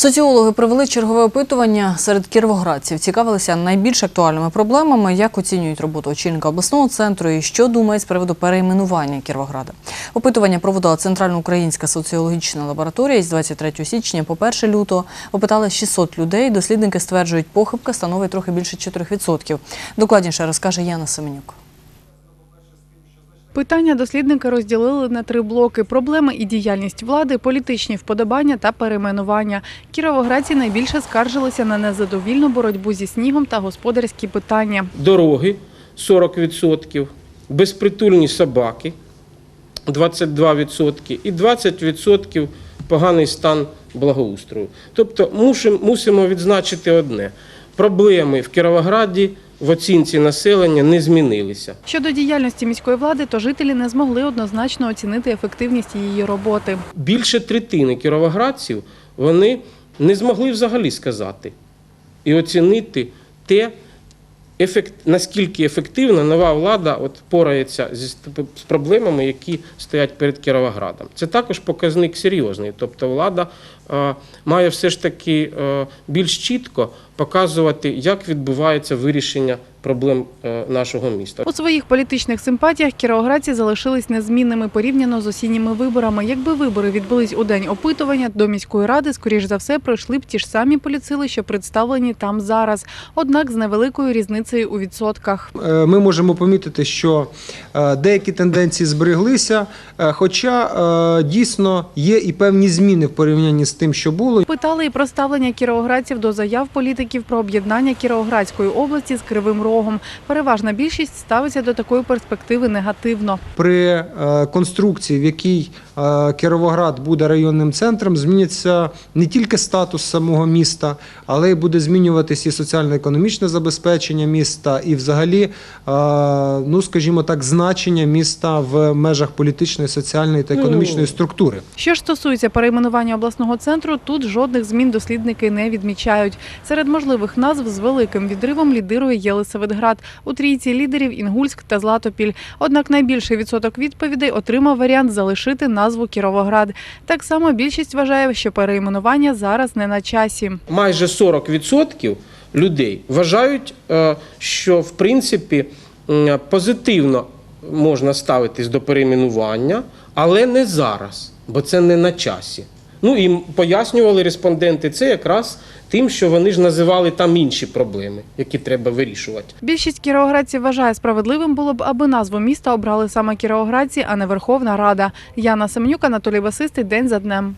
Соціологи провели чергове опитування серед кіровоградців. Цікавилися найбільш актуальними проблемами, як оцінюють роботу очільника обласного центру і що думають з приводу перейменування Кіровограда. Опитування проводила Центральноукраїнська соціологічна лабораторія із 23 січня по 1 лютого. Опитали 600 людей. Дослідники стверджують, похибка становить трохи більше 4%. Докладніше розкаже Яна Семенюк. Питання дослідники розділили на три блоки: проблеми і діяльність влади, політичні вподобання та перейменування. Кіровоградці найбільше скаржилися на незадовільну боротьбу зі снігом та господарські питання. дороги 40%, безпритульні собаки 22% і 20% поганий стан благоустрою. Тобто мусимо відзначити одне: проблеми в Кіровограді в оцінці населення не змінилися. Щодо діяльності міської влади, то жителі не змогли однозначно оцінити ефективність її роботи. Більше третини кіровоградців вони не змогли взагалі сказати і оцінити те, ефект, наскільки ефективно нова влада от порається зі з проблемами, які стоять перед Кіровоградом. Це також показник серйозний. Тобто влада е, має все ж таки е, більш чітко показувати, як відбувається вирішення проблем е, нашого міста. У своїх політичних симпатіях кіровоградці залишились незмінними порівняно з осінніми виборами. Якби вибори відбулись у день опитування, до міської ради, скоріш за все, пройшли б ті ж самі поліцили, що представлені там зараз. Однак з невеликою різницею у відсотках. Е, ми можемо помітити, що е, деякі тенденції збереглися, хоча дійсно є і певні зміни в порівнянні з тим, що було. Питали і про ставлення кіровоградців до заяв політиків про об'єднання Кіровоградської області з Кривим Рогом. Переважна більшість ставиться до такої перспективи негативно. При е, конструкції, в якій Кіровоград буде районним центром, зміниться не тільки статус самого міста, але й буде змінюватися і соціально-економічне забезпечення міста, і взагалі, е, ну скажімо так, значення міста в межах політичної, соціальної та економічної структури. Що ж стосується перейменування обласного центру, тут жодних змін дослідники не відмічають. Серед можливих назв з великим відривом лідирує Єлисаветград. У трійці лідерів Інгульськ та Златопіль. Однак найбільший відсоток відповідей отримав варіант залишити назву Кіровоград. Так само більшість вважає, що перейменування зараз не на часі. майже 40% людей вважають, е, що в принципі позитивно можна ставитись до перейменування, але не зараз, бо це не на часі. Ну і пояснювали респонденти це якраз тим, що вони ж називали там інші проблеми, які треба вирішувати. Більшість кіровоградців вважає справедливим було б, аби назву міста обрали саме кіровоградці, а не Верховна Рада. Яна Семенюк, Анатолій Басистий. День за днем.